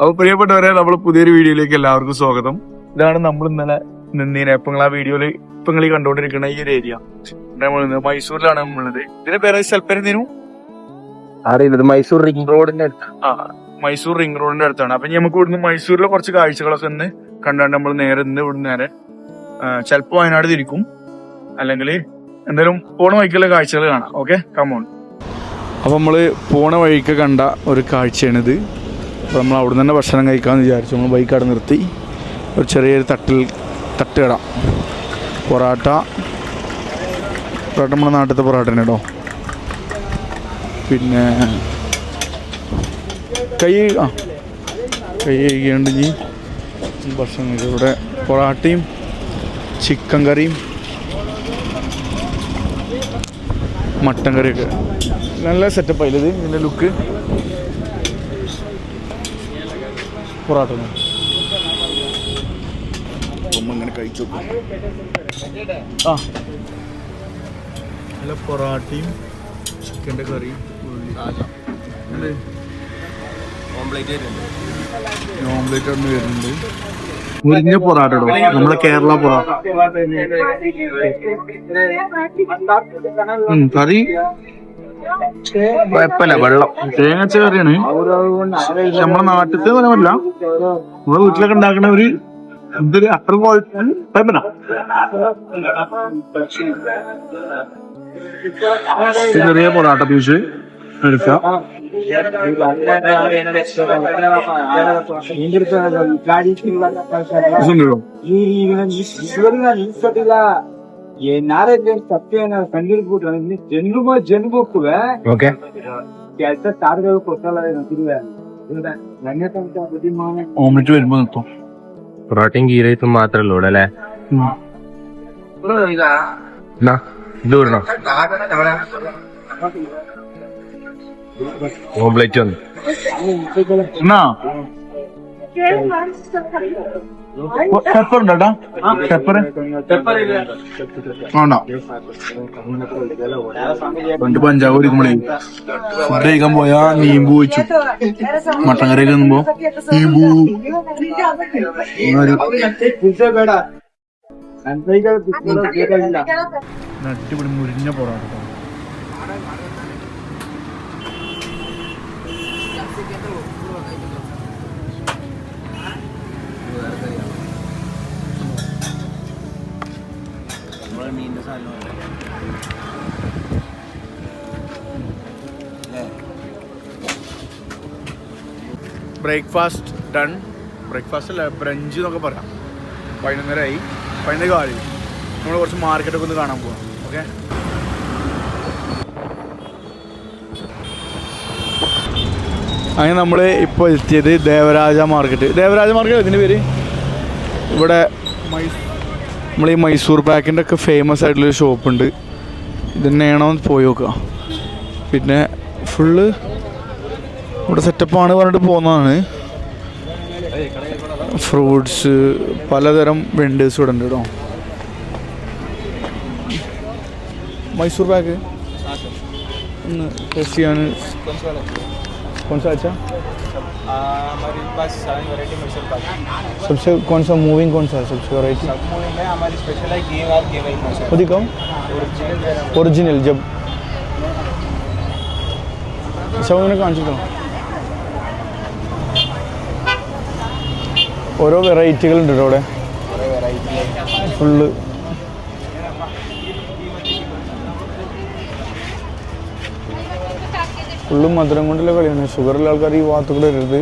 അപ്പൊ പ്രിയപ്പെട്ടവരെ നമ്മൾ പുതിയൊരു വീഡിയോയിലേക്ക് എല്ലാവർക്കും സ്വാഗതം. ഇതാണ് നമ്മൾ ഇന്നലെ നിന്നീന ഇപ്പൊ ആ വീഡിയോയിൽ ഇപ്പൊ നിങ്ങൾ ഈ കണ്ടുകൊണ്ടിരിക്കുന്ന ഈ ഒരു ഏരിയ നമ്മൾ മൈസൂരിലാണ് നമ്മളുള്ളത് ഇതിന്റെ പേര് സ്ഥലപ്പേരെന്തേനു അറിയില്ല മൈസൂർ റിംഗ് റോഡിന്റെ അടുത്ത്. ആ മൈസൂർ റിംഗ് റോഡിന്റെ അടുത്താണ്. അപ്പൊ ഇനി നമുക്ക് ഇവിടുന്ന് മൈസൂരിലെ കുറച്ച് കാഴ്ചകളൊക്കെ ഒന്ന് കണ്ടാണ്ട് നമ്മൾ നേരെ ഇന്ന് ഇവിടുന്ന് നേരെ ചിലപ്പോ വയനാട് തിരിക്കും. അല്ലെങ്കിൽ എന്തായാലും പോണ വഴിക്കുള്ള കാഴ്ചകൾ കാണാം. ഓക്കെ കമോൺ അപ്പൊ നമ്മൾ പോണ വഴിക്ക് കണ്ട ഒരു കാഴ്ചയാണിത്. അപ്പൊ നമ്മൾ അവിടെ തന്നെ ഭക്ഷണം കഴിക്കാമെന്ന് വിചാരിച്ചു. നമ്മൾ ബൈക്ക് അവിടെ നിർത്തി. ഒരു ചെറിയൊരു തട്ടിൽ തട്ടുകട. പൊറാട്ട. പൊറാട്ട നമ്മുടെ നാട്ടിലത്തെ പൊറാട്ട തന്നെ കേട്ടോ. പിന്നെ കൈ ആ കൈ കഴിക്കേണ്ട ഇനി ഭക്ഷണം ഇവിടെ പൊറാട്ടയും ചിക്കൻ കറിയും മട്ടൻ കറിയൊക്കെ. നല്ല സെറ്റപ്പായില്ലത് ഇതിന്റെ ലുക്ക് പൊറാട്ട ഇങ്ങനെ കഴിച്ചു ആ. നല്ല പൊറാട്ടയും ചിക്കന്റെ കറിയും. ഓംലേറ്റ് ഒന്ന് വരുന്നുണ്ട്. മുരിഞ്ഞ പൊറാട്ട ഇടോ. നമ്മളെ കേരള പൊറാട്ട കറി. കുഴപ്പമില്ല വെള്ളം തേങ്ങച്ച കറിയാണ് നമ്മളെ നാട്ടിലത്തെ പറയാമല്ല നമ്മളെ വീട്ടിലൊക്കെ ഉണ്ടാക്കുന്ന ഒരു എന്തൊരു അത്ര ക്വാളിറ്റി കുഴപ്പമില്ല ചെറിയ പൊറാട്ട പീസ് എടുക്കാം രസമുണ്ടല്ലോ ಏನಾರೇ ಸತ್ಯ ಕಂಡಿರ್ಬಿಟ್ರೆ ಜನ್ಮ ಜನ್ಮಕ್ಕೂ ഓക്കെ ಕೆಲಸ ತಾರ್ಗಳು ಕೊಟ್ಟಲ್ಲ ತಿರುವೆ ನನ್ನ ತನಕ ಬುದ್ಧಿಮಾನ ഓംലെറ്റ് വരുമ്പോ നിർത്തും പൊറോട്ടയും ഗീറൈസും മാത്രമേ ഉള്ളൂ അല്ലേ എന്നാ ഇത് വിടണോ ഓംപ്ലേറ്റ് വന്നു എന്നാ പെപ്പർ ഉണ്ടോ പെപ്പർ ഉണ്ടോ പണ്ട് പഞ്ചാബ് ഒരുക്കുമ്പോഴേ ഫുഡ് കഴിക്കാൻ പോയാ നീമ്പു വെച്ചു മട്ടൻ കറി കഴിക്കുമ്പോ നീമ്പു നട്ടുപിടി മുരിഞ്ഞ പോറാട്ടോ. Breakfast done. ബ്രേക്ക്ഫാസ്റ്റ് അല്ല ബ്രഞ്ച് എന്നൊക്കെ പറയാം. പതിനൊന്നരയായി പതിനൊന്നര കാലി. നമ്മൾ കുറച്ച് മാർക്കറ്റൊക്കെ ഒന്ന് കാണാൻ പോവാം. ഓക്കെ? അങ്ങനെ നമ്മൾ ഇപ്പോൾ എത്തിയത് ദേവരാജ മാർക്കറ്റ്. ദേവരാജ മാർക്കറ്റ് ഇതിന്റെ പേര്? ഇവിടെ നമ്മൾ ഈ മൈസൂർ പാക്കിന്റെ ഒക്കെ ഫേമസ് ആയിട്ടുള്ളൊരു ഷോപ്പുണ്ട് ഇത് പോയി നോക്കുക. പിന്നെ ഫുള്ള് ഇവിടെ സെറ്റപ്പാണ് പറഞ്ഞിട്ട് പോകുന്നതാണ് ഫ്രൂട്ട്സ് പലതരം വെണ്ടേഴ്സ് ഇവിടെ ഉണ്ട് കേട്ടോ മൈസൂർ പാക്ക് ഒന്ന് ടെസ്റ്റ് ചെയ്യാൻ कौन सा अच्छा हमारे पास सारी वैरायटी मैसूर पाक सबसे कौन सा मूविंग कौन सा है सबसे वैरायटी सब में हमारी स्पेशल है घी और केवल मैसूर वो दिखाओ ओरिजिनल ओरिजिनल जब सब ഇങ്ങനെ കാണിച്ചിട്ടോ ഓരോ കേട്ടോ അവിടെ. ഫുള്ള്. ഫുള്ള് മധുരം കൊണ്ടുള്ള കളിയാണ്. ഷുഗറുള്ള ആൾക്കാർ ഈ ഭാഗത്ത് കൂടെ വരരുത്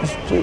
വ്യത്യാസല്ലേ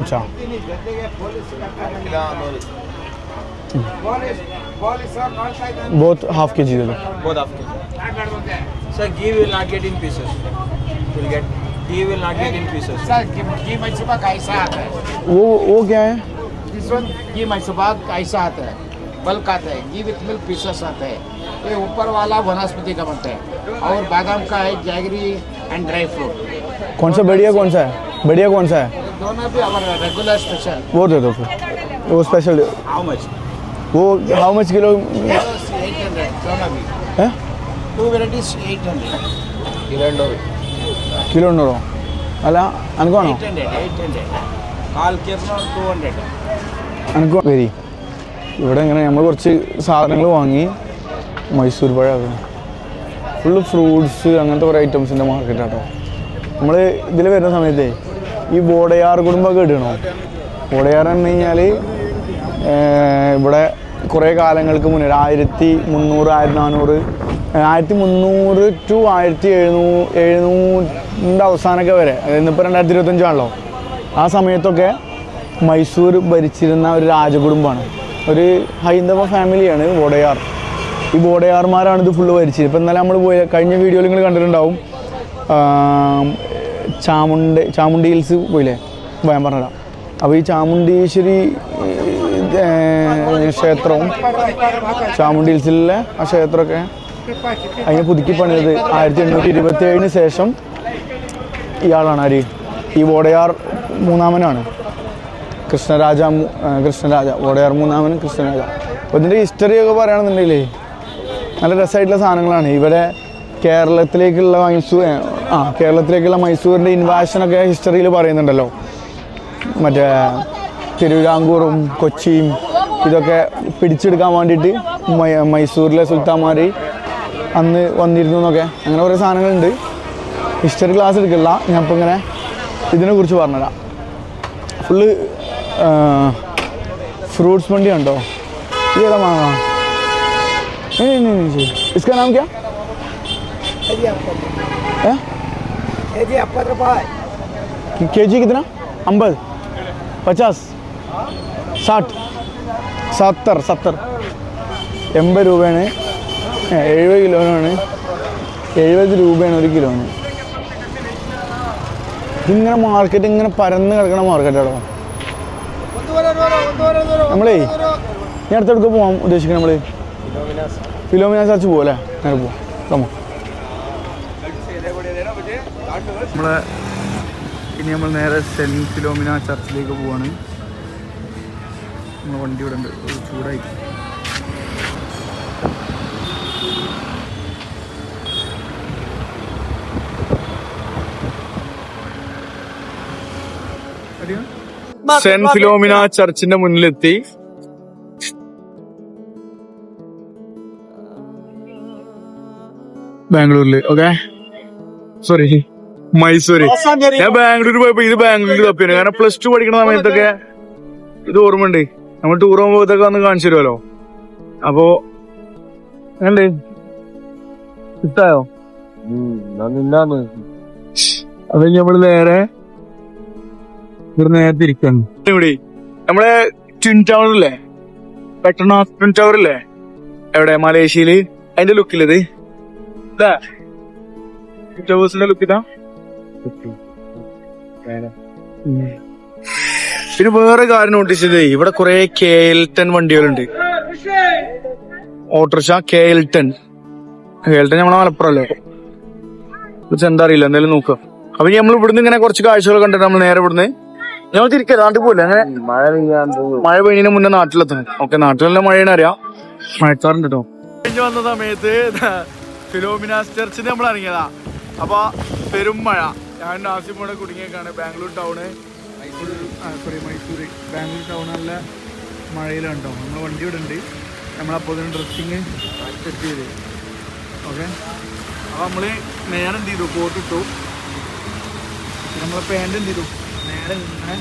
अच्छा। बहुत हाफ़ के जी दे दो। both half kg sir ghee will not get in pieces. Will get ghee will not get in pieces. Sir, घी घी मैसूर आता है वो वो क्या है? घी पाक ऐसा आता है बल्क आता है घी विथ मिल्क पीसेस आता है ये ऊपर वाला वनस्पति का बनता है। और बादाम का है जैगरी एंड ड्राई फ्रूट कौन सा बढ़िया कौन सा है? बढ़िया कौन सा है? दोनों भी हमारा रेगुलर स्पेशल वो दे दो फिर वो स्पेशल how much वो how much kilo eight hundred दोनों भी है two varieties eight hundred kilo ഉണ്ടോ അല്ല അനക്കാണോ एट हंड्रेड एट हंड्रेड काल के टू हंड्रेड അനക്ക് വരി ഇവിടെ ഇങ്ങനെ നമ്മൾ കുറച്ച് സാധനങ്ങൾ വാങ്ങി മൈസൂർ പഴം ഫുള്ള് ഫ്രൂട്ട്സ് അങ്ങനത്തെ കുറേ ഐറ്റംസിൻ്റെ മാർക്കറ്റാട്ടോ നമ്മൾ ഇതിൽ വരുന്ന സമയത്തേ ഈ ബോഡയാർ കുടുംബം ഇടണോ ബോഡയാർ എന്ന് കഴിഞ്ഞാൽ ഇവിടെ കുറേ കാലങ്ങൾക്ക് മുന്നേ ഒരു ആയിരത്തി മുന്നൂറ് ആയിരത്തി നാനൂറ് ആയിരത്തി മുന്നൂറ് ടു ആയിരത്തി എഴുന്നൂ എഴുന്നൂറിന്റെ അവസാനമൊക്കെ വരെ അതായത് ഇന്നിപ്പോൾ രണ്ടായിരത്തി ഇരുപത്തഞ്ചാണല്ലോ. ആ സമയത്തൊക്കെ മൈസൂർ ഭരിച്ചിരുന്ന ഒരു രാജകുടുംബമാണ്. ഒരു ഹൈന്ദവ ഫാമിലിയാണ് ബോഡയാർ ഈ ബോഡയാർമാരാണ് ഇത് ഫുള്ള് ഭരിച്ചത്. ഇപ്പം ഇന്നലെ നമ്മൾ പോയി കഴിഞ്ഞ വീഡിയോയിൽ നിങ്ങൾ കണ്ടിട്ടുണ്ടാവും ചാമുണ്ട ചാമുണ്ടി ഹിൽസ് പോയില്ലേ? ഞാൻ പറഞ്ഞുതരാം അപ്പോൾ ഈ ചാമുണ്ടീശ്വരി ക്ഷേത്രവും ചാമുണ്ടി ഹിൽസിലെ ആ ക്ഷേത്രമൊക്കെ അതിനെ പുതുക്കി പണിതത് ആയിരത്തി എണ്ണൂറ്റി ഇരുപത്തി ഏഴിന് ശേഷം ഇയാളാണ് ആര്? ഈ വോടയാർ മൂന്നാമനാണ്. കൃഷ്ണരാജ കൃഷ്ണരാജ വോടയാർ മൂന്നാമൻ കൃഷ്ണരാജ. അപ്പോൾ ഇതിന്റെ ഹിസ്റ്ററി ഒക്കെ പറയുകയാണെന്നുണ്ടെങ്കിലേ നല്ല രസമായിട്ടുള്ള സാധനങ്ങളാണ്. ഇവിടെ കേരളത്തിലേക്കുള്ള മൈസൂർ ആ കേരളത്തിലേക്കുള്ള മൈസൂരിൻ്റെ ഇൻവാഷനൊക്കെ ഹിസ്റ്ററിയിൽ പറയുന്നുണ്ടല്ലോ മറ്റേ തിരുവിതാംകൂറും കൊച്ചിയും ഇതൊക്കെ പിടിച്ചെടുക്കാൻ വേണ്ടിയിട്ട് മൈ- മൈസൂരിലെ സുൽത്താന്മാർ അന്ന് വന്നിരുന്നു എന്നൊക്കെ അങ്ങനെ കുറേ സാധനങ്ങളുണ്ട് ഹിസ്റ്ററി ക്ലാസ് എടുക്കില്ല ഞാൻ ഇപ്പോൾ ഇങ്ങനെ ഇതിനെക്കുറിച്ച് പറഞ്ഞുതരാം ഫുള്ള് ഫ്രൂട്ട്സ് मंडी ഉണ്ടോ ये वाला मांगा नहीं नहीं नहीं जी इसका नाम क्या है के जी कितना अम्बल पचास साठ സത്തർ സത്തർ എൺപത് രൂപയാണ് ഏ, എഴുപത് കിലോനാണ് എഴുപത് രൂപയാണ് ഒരു കിലോന് ഇതിങ്ങനെ മാർക്കറ്റ് ഇങ്ങനെ പരന്ന് കിടക്കണ മാർക്കറ്റാണോ നമ്മളേ ഞാൻ അടുത്തെടുക്ക് പോകാൻ ഉദ്ദേശിക്കണം നമ്മള് ഫിലോമിന ചർച്ച് പോകല്ലേ നേരെ പോവാം നമ്മളെ ഇനി നമ്മൾ നേരെ സെന്റ് ഫിലോമിന ചർച്ചിലേക്ക് പോവാണ്. നമ്മളെ വണ്ടി ഇവിടെ ഉണ്ട്. ചൂടായി. സെന്റ് ഫിലോമിന ചർച്ചിന്റെ മുന്നിലെത്തി. ബാംഗ്ലൂരിൽ ഓക്കെ സോറി മൈസൂര്. ഞാൻ ബാംഗ്ലൂർ പോയപ്പോ ഇത് ബാംഗ്ലൂർ തപ്പിയാണ് കാരണം പ്ലസ് ടു പഠിക്കുന്ന സമയത്തൊക്കെ ഇത് ഓർമ്മയുണ്ട്. നമ്മൾ ടൂർ പോകുമ്പോ ഇതൊക്കെ വന്ന് കാണിച്ചു തരുമല്ലോ. അപ്പോ ഉണ്ട് ഇഷ്ടായോ? അത് നമ്മൾ നേരെ ഇവിടെ നേരെ തിരിക്കാണ് ഇവിടെ നമ്മളെ ട്വിൻ ടവർ ഇല്ലേ? പെട്രോണാസ് ട്വിൻ ടവർ ഇല്ലേ? എവിടെ? മലേഷ്യയിൽ. അതിന്റെ ലുക്കില്ലത് ഇതാ? ട്വിൻ ടവേഴ്സിന്റെ ലുക്ക് ഇതാ. പിന്നെ വേറെ കാര്യം നോട്ടീസ് ചെയ്തേ ഇവിടെ കുറെ K L ten വണ്ടികളുണ്ട്. Auto rickshaw K L ten K L ten നമ്മളെ മലപ്പുറം അല്ലേ എന്താ അറിയില്ല. എന്തായാലും നോക്കാം. അപ്പൊ നമ്മൾ ഇവിടുന്ന് ഇങ്ങനെ കുറച്ച് കാഴ്ചകൾ കണ്ടിട്ട് നമ്മൾ നേരെ ഇവിടുന്ന് ഞങ്ങൾ തിരിക്കാം നാട്ടിൽ പോയില്ല അങ്ങനെ മഴ പോകും. മഴ പെയ്യുന്നതിന് മുന്നേ നാട്ടിലെത്തണം. ഓക്കെ നാട്ടിലല്ല മഴയാണ് അറിയാം. മഴക്കാറുണ്ട് കേട്ടോ കഴിഞ്ഞ് വന്ന സമയത്ത് ഫിലോമിനാസ് ചർച്ചിന് നമ്മൾ ഇറങ്ങിയതാ. അപ്പൊ പെരും മഴ. ഞാൻ ആസിമോടെ കൂടെ കുടുങ്ങിയേക്കാണ്. Bangalore town. Sorry Mysore. Bangalore town നല്ല മഴയിലാണ് കേട്ടോ നമ്മൾ വണ്ടി ഇവിടെ ഉണ്ട്. നമ്മളപ്പോൾ ഡ്രസ്സിങ് സെറ്റ് ചെയ്ത് ഓക്കെ? അപ്പോൾ നമ്മൾ നേരെ എന്ത് ചെയ്തു? കോട്ട് ഇട്ടു. നമ്മളെ പാന്റ് എന്ത് ചെയ്തു? നേരെ ഇങ്ങനെ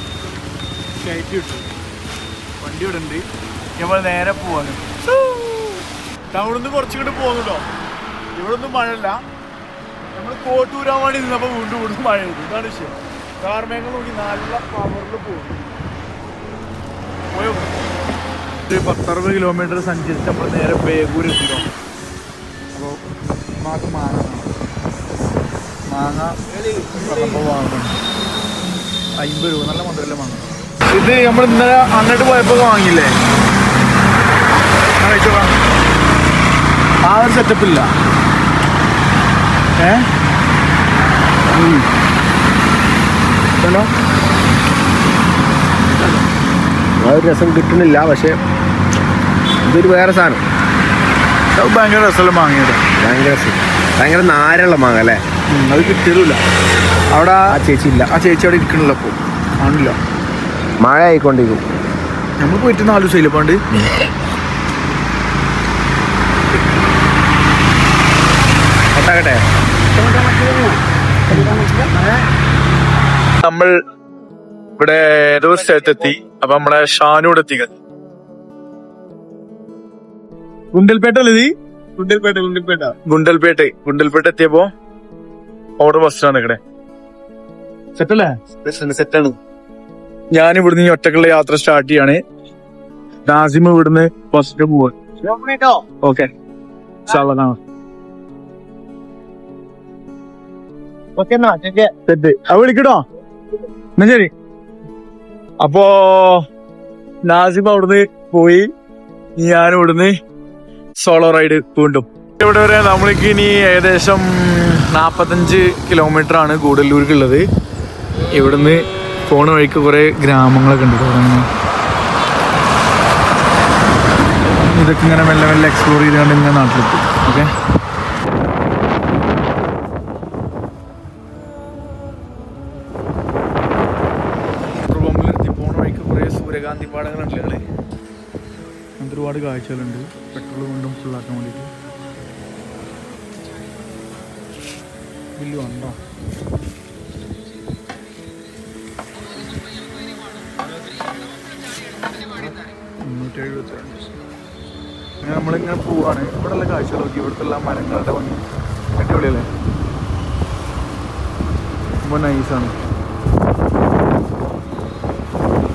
ഷൈറ്റ് ഇട്ടു. വണ്ടി ഇവിടെ ഉണ്ട്. നമ്മൾ നേരെ പോവാണ്. ടൗണിൽ നിന്ന് കുറച്ചുകൂടി പോകുന്നുണ്ടോ ഇവിടെ ഒന്നും മഴയില്ല. നമ്മൾ കോട്ടൂരാൻ വേണ്ടി നിന്നപ്പോൾ വീണ്ടും വീണ്ടും മഴ പെയ്തു. ഇതാണ് വിഷയം. കാർമേഘം നോക്കി നല്ല പവറിൽ പോകും പത്തറുപത് കിലോമീറ്റർ സഞ്ചരിച്ച് നമ്മൾ നേരെ ബേഗൂർ എത്തിയോ അപ്പോൾ മാക്ക് മാങ്ങ. മാങ്ങ വാങ്ങണം അമ്പത് രൂപ. നല്ല മധുരല്ല മാങ്ങ. ഇത് നമ്മൾ ഇന്നലെ അങ്ങോട്ട് പോയപ്പോ വാങ്ങില്ലേ ആ കഴിച്ചോളാം. ഒരു സെറ്റപ്പ് ഇല്ല. ഏ. ഹലോ ആ ഒരു രസം കിട്ടുന്നില്ല പക്ഷേ ഇതൊരു വേറെ സാധനം. ഭയങ്കര രസമുള്ള മാങ്ങയുടെ ഭയങ്കര രസം. ഭയങ്കര നാരുള്ള മാങ്ങ അല്ലേ? അത് കിട്ടിയതുമില്ല. അവിടെ ആ ചേച്ചി ഇല്ല. ആ ചേച്ചി അവിടെ ഇരിക്കണില്ല അപ്പോൾ. കാണില്ല. മഴ ആയിക്കൊണ്ടിരിക്കും. നമ്മൾ പോയിട്ട് നാല് ദിവസമില്ല പണ്ട്? ഒട്ടാകട്ടെ? നമ്മൾ ഇവിടെ ഏതോ സ്ഥലത്തെത്തി. അപ്പൊ നമ്മളെ ഷാനൂടെ എത്തിക്കാൻ ഗുണ്ടൽപേട്ട അല്ലേ ഗുണ്ടൽപേട്ട ഗുണ്ടൽപേട്ട. ഗുണ്ടൽപേട്ട ഗുണ്ടൽപേട്ട എത്തിയപ്പോ അവിടെ ബസ്സിലാണ് ഇവിടെ സെറ്റല്ലേ? സെറ്റാണ് ഞാൻ ഇവിടുന്ന് ഈ ഒറ്റക്കുള്ള യാത്ര സ്റ്റാർട്ട് ചെയ്യാണ്. നാസിം ഇവിടുന്ന് ബസ്സിന് പോവാ. ഓക്കെ സെറ്റ് അത് വിളിക്കട്ടോ. എന്നാ ശരി. അപ്പോ നാസിം അവിടുന്ന് പോയി. ഞാൻ ഇവിടുന്ന് സോളോ റൈഡ് വീണ്ടും. ഇവിടെ വരെ നമ്മൾക്ക് ഇനി ഏകദേശം നാപ്പത്തഞ്ച് കിലോമീറ്റർ ആണ് ഗൂഡല്ലൂർക്കുള്ളത്. ഇവിടുന്ന് പോണ വഴിക്ക് കുറെ ഗ്രാമങ്ങളൊക്കെ ഉണ്ട്. ഇതൊക്കെ ഇങ്ങനെ മെല്ലെ മെല്ലെ എക്സ്പ്ലോർ ചെയ്തുകൊണ്ട് ഇങ്ങനെ നാട്ടിലെത്തും. ഓക്കെ കാഴ്ചകളുണ്ട് പെട്രോൾ കൊണ്ടും ഫുള്ളാക്കാൻ വേണ്ടിയിട്ട് ബില്ല് ഉണ്ടോ മുന്നൂറ്റി എഴുപത്തി രണ്ട് അങ്ങനെ നമ്മളിങ്ങനെ പോവാണ് ഇവിടെ ഉള്ള കാഴ്ചകൾ നോക്കി ഇവിടുത്തെ ഉള്ള മരങ്ങളുടെ ഭംഗി അടിപൊളിയല്ലേ ரொம்ப നൈസാണ്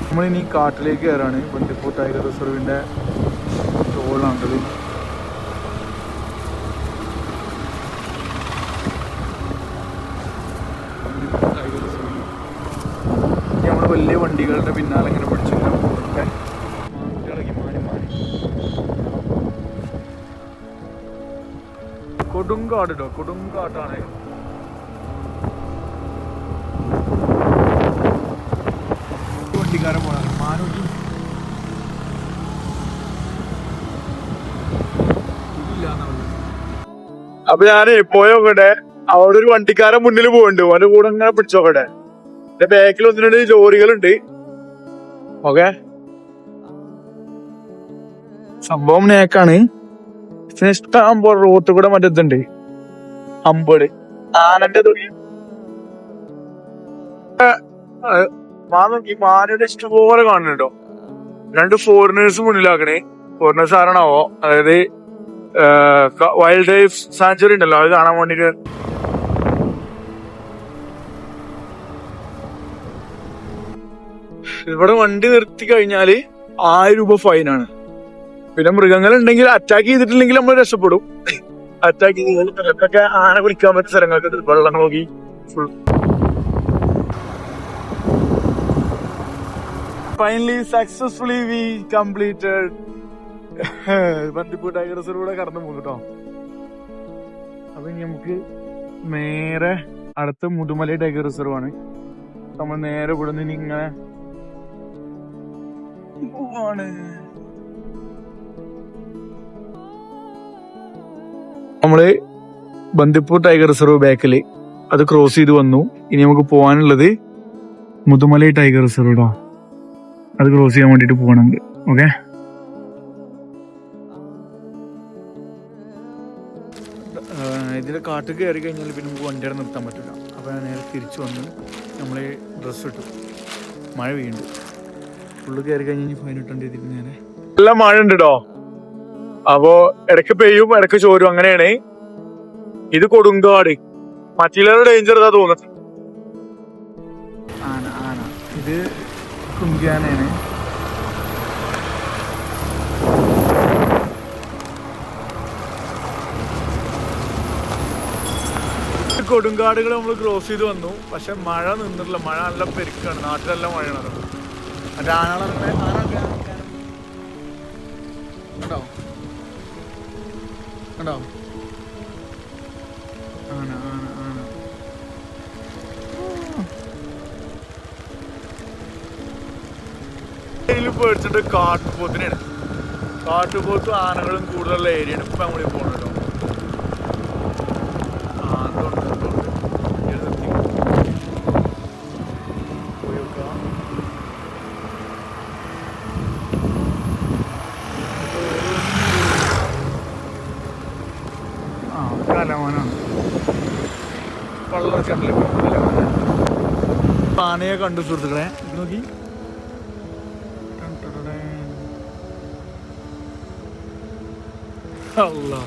നമ്മളിനി കാട്ടിലേക്ക് കയറാണ് ബന്ദിപ്പൂർ ടൈഗർ റിസർവിൻ്റെ ടോളാണത് നമ്മൾ വലിയ വണ്ടികളുടെ പിന്നാലെ ഇങ്ങനെ പിടിച്ചിങ്ങനെ പോകുന്നുണ്ട് കൊടുങ്കാട്ടാണ് വണ്ടിക്കാരൻ പോണത്. അപ്പൊ ഞാനേ പോയോക്കട്ടെ അവിടെ ഒരു വണ്ടിക്കാരൻ മുന്നിൽ പോകുന്നുണ്ട് അവന്റെ കൂടെ ഇങ്ങനെ പിടിച്ചോക്കട്ടെ എന്റെ ബാക്കിൽ ഒന്ന് ലോറികളുണ്ട്. ഓക്കെ? സംഭവം നേക്കാണ്. ഇഷ്ടം പോലെ റോട്ട് കൂടെ മറ്റേ ഇതുണ്ട്. അമ്പട്. ആനന്റെ തുണി മാ നോക്കി. മാനയുടെ ഇഷ്ടംപോലെ കാണുന്നുണ്ടോ? രണ്ട് ഫോറിനേഴ്സ് മുന്നിലാക്കണേ. ഫോറിനേഴ്സ് ആരാണാവോ? അതായത് വൈൽഡ് ലൈഫ് സാഞ്ചുറി ഉണ്ടല്ലോ അത് കാണാൻ വേണ്ടിട്ട് ഇവിടെ വണ്ടി നിർത്തി കഴിഞ്ഞാൽ ആയിരം രൂപ ഫൈനാണ് പിന്നെ മൃഗങ്ങൾ ഉണ്ടെങ്കിൽ അറ്റാക്ക് ചെയ്തിട്ടില്ലെങ്കിൽ നമ്മൾ രക്ഷപ്പെടും. അറ്റാക്ക് ചെയ്തൊക്കെ ആന കുളിക്കാൻ പറ്റിയ സ്ഥലങ്ങൾക്ക് വെള്ളം നോക്കി full finally successfully we completed Bandipur ടൈഗർസിലൂടെ കടന്നു പോകും കേട്ടോ. അപ്പൊ നമുക്ക് നേരെ അടുത്ത മുതുമല ടൈഗർ റിസർവ് ആണ്. നമ്മൾ നേരെ ഇവിടെ നിന്ന് ഇങ്ങനെ നമ്മൾ ബന്ദിപ്പൂർ ടൈഗർ റിസർവ് ബാക്കിൽ അത് ക്രോസ് ചെയ്ത് വന്നു. ഇനി നമുക്ക് പോകാനുള്ളത് മുതുമല ടൈഗർ റിസർവ് കേട്ടോ അത് ക്രോസ് ചെയ്യാൻ വേണ്ടിട്ട് പോകണം ഓക്കെ കാട്ടിൽ കയറി കഴിഞ്ഞാൽ പിന്നെ നമുക്ക് വണ്ടിയുടെ നിർത്താൻ പറ്റില്ല. അപ്പോൾ ഞാൻ നേരെ തിരിച്ചു വന്ന് നമ്മൾ ഡ്രസ്സ് ഇട്ടു. മഴ വീണ്ടു ഫുള്ള് കയറി കഴിഞ്ഞാൽ ഫൈൻ ഇട്ടേണ്ടി ഇതിന് നേരെ നല്ല മഴ ഉണ്ട് കേട്ടോ അപ്പോ ഇടയ്ക്ക് പെയ്യും ഇടയ്ക്ക് ചോരും അങ്ങനെയാണ്. ഇത് കൊടുങ്കാട്. മറ്റുള്ളവരുടെ ഡേഞ്ചർ ഇതാ തോന്നുന്നത്. ഇത് കുങ്കിയാനയാണ്. കൊടുങ്കാടുകൾ നമ്മൾ ക്രോസ് ചെയ്ത് വന്നു. പക്ഷെ മഴ നിന്നിട്ടില്ല. മഴ നല്ല പെരുക്കാണ്. നാട്ടിലെല്ലാം മഴയാണ് മറ്റേ ആനകളെ കണ്ടോ? പേടിച്ചിട്ട് കാട്ടുപോത്തിനാണ് കാട്ടുപോത്തും ആനകളും കൂടുതലുള്ള ഏരിയയാണ് ഇപ്പൊ നമ്മൾ പോണല്ലോ ആ അതുണ്ട് അതുണ്ട് ഇത് നിർത്തി. പോയി നോക്കാം. ആ കലമാനാണ് വള്ളക്കടൽ ആനയെ കണ്ടു സുഹൃത്തുക്കളെ. നോക്കി. അല്ലാ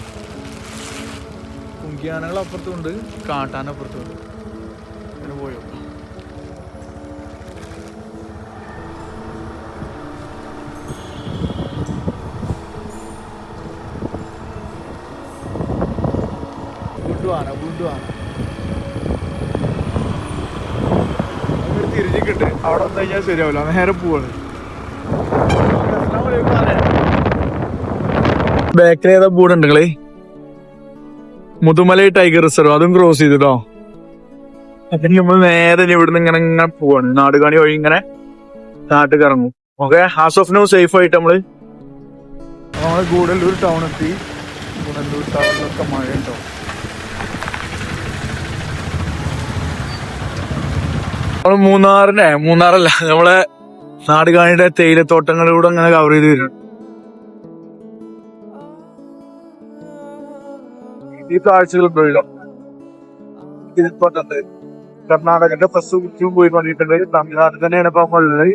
കുങ്കിയാനകൾ അപ്പുറത്തുണ്ട് കാട്ടാന അപ്പുറത്തുണ്ട് അങ്ങനെ പോയോ വീണ്ടുവാന വീണ്ടുവാന തിരിഞ്ഞിട്ടുണ്ട് അവിടെ വന്നു കഴിഞ്ഞാൽ ശരിയാവില്ല. നേരെ പോവാണ്. ബാക്കിൽ ഏതാ ബോർഡുണ്ട് കളി? Mudumalai tiger reserve. അതും ക്രോസ് ചെയ്തിട്ടോ? അതിന് നമ്മൾ നേരെ ഇവിടുന്ന് ഇങ്ങനെ ഇങ്ങനെ പോവാണ്. നാടുകാണി വഴി ഇങ്ങനെ നാട്ടിൽ ഇറങ്ങും. Okay? Has of no safe ആയിട്ട് നമ്മൾ നമ്മൾ ഗൂഡല്ലൂർ ടൗൺ എത്തി. ഗൂഡല്ലൂർ ടൗണിലൊക്കെ മഴ ഉണ്ടോ നമ്മൾ മൂന്നാറിന്റെ മൂന്നാറല്ല നമ്മളെ നാടുകാണിയുടെ തേയിലത്തോട്ടങ്ങളിലൂടെ അങ്ങനെ കവർ ചെയ്ത് വരുന്നുണ്ട്. ഈ കാഴ്ചകൾ ഉണ്ടല്ലോ. ഇതിൽപ്പെട്ടുണ്ട് കർണാടകന്റെ ബസ് കുറിച്ചും പോയി കൊണ്ടിട്ടുണ്ട് തമിഴ്നാട്ടിൽ തന്നെയാണ് ഇപ്പൊ ഉള്ളത്.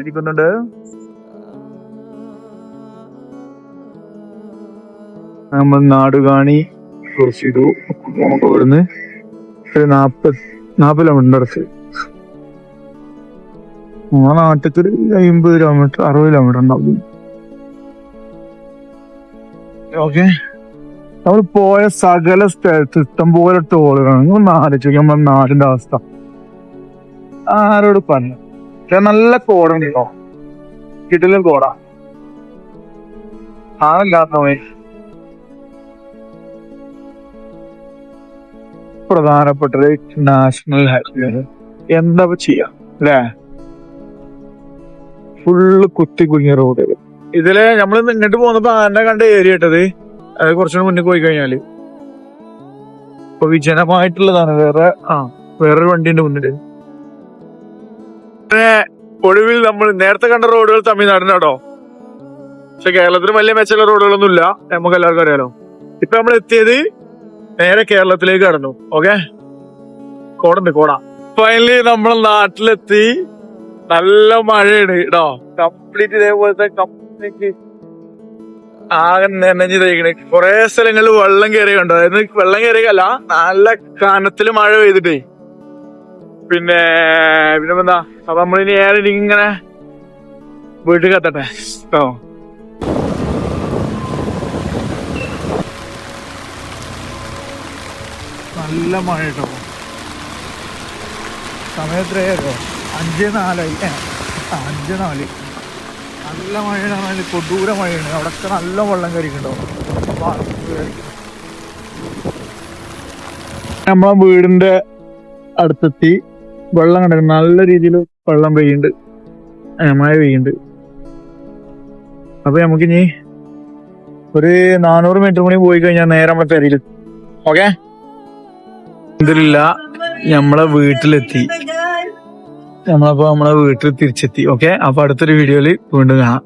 ഇരിക്കുന്നുണ്ട്. നമ്മൾ നാടുകാണി ക്രോസ് ചെയ്തു നമുക്ക് ഇവിടുന്ന് ഒരു നാപ്പത് നാപ്പത് കിലോമീറ്റർ അടുത്ത്. ആ നാട്ടിൽ ഒരു അമ്പത് കിലോമീറ്റർ അറുപത് കിലോമീറ്റർ ഉണ്ടാവും. ഓക്കെ. നമ്മൾ പോയ സകല സ്ഥലത്ത് ഇഷ്ടം പോലെ ടോളുകളാണ് ഒന്ന് ആലോചിച്ചു നമ്മുടെ നാടിന്റെ അവസ്ഥ. ആരോട് പറഞ്ഞു നല്ല കോടണ്ടോ കിട്ടില്ല കോടാ. ആളില്ലാത്തവൻ പ്രധാനപ്പെട്ടത് നാഷണൽ ഹൈവേ എന്താ ചെയ്യാ? അല്ലേ? ഫുള്ള് കുത്തി കുഞ്ഞ റോഡ് ഇതിൽ നമ്മൾ ഇങ്ങോട്ട് പോന്നപ്പോ ആനെ കണ്ട ഏരിയ ഇട്ടത്. അത് കുറച്ചുകൂടെ മുന്നിൽ പോയി കഴിഞ്ഞാൽ. ഇപ്പൊ വിജനമായിട്ടുള്ളതാണ്. വേറെ ആ വേറൊരു വണ്ടിന്റെ മുന്നിൽ. ഒടുവിൽ നമ്മൾ നേരത്തെ കണ്ട റോഡുകൾ തമിഴ്നാടിനാട്ടോ. പക്ഷെ കേരളത്തിൽ വലിയ മെച്ചമുള്ള റോഡുകളൊന്നും ഇല്ല നമുക്ക് എല്ലാവർക്കും അറിയാലോ. ഇപ്പൊ നമ്മൾ എത്തിയത് നേരെ കേരളത്തിലേക്ക് കടന്നു. ഓക്കെ കോടുണ്ട് കോട. ഫൈനലി നമ്മൾ നാട്ടിലെത്തി. നല്ല മഴയാണ് കേട്ടോ കംപ്ലീറ്റ് ഇതേപോലത്തെ കംപ്ലീറ്റ് ആകെ നനഞ്ഞു തേക്കണേ. കുറെ സ്ഥലങ്ങളിൽ വെള്ളം കയറി കണ്ടോ. അതായത് വെള്ളം കയറിയല്ല നല്ല കനത്തിൽ മഴ പെയ്തിട്ടേ. പിന്നെ പിന്നെ എന്താ? അപ്പൊ നമ്മളിനി ഏറെ ഇങ്ങനെ വീട്ടിൽ കത്തട്ടെ. കേട്ടോ നല്ല മഴ കേട്ടോ സമയത്രയോ അഞ്ച് നാലായി. അഞ്ച് നാല്. നല്ല മഴയാണ് കൊടൂര മഴയാണ്. അവിടെയൊക്കെ നല്ല വെള്ളം കയറിയിട്ടുണ്ടാവും. നമ്മളെ വീടിന്റെ അടുത്തെത്തി. വെള്ളം കണ്ടു നല്ല രീതിയിൽ വെള്ളം പെയ്യുന്നുണ്ട്. മഴ പെയ്യുന്നുണ്ട്. അപ്പൊ നമുക്കിനി ഒരു നാനൂറ് മീറ്റർ കൂടി പോയി കഴിഞ്ഞാൽ നേരെ നമ്മളെ പെരയിൽ ഓക്കെ ഇതിലില്ല നമ്മളെ വീട്ടിലെത്തി. നമ്മളപ്പോ നമ്മളെ വീട്ടിൽ തിരിച്ചെത്തി ഓക്കെ അപ്പൊ അടുത്തൊരു വീഡിയോയിൽ വീണ്ടും കാണാം.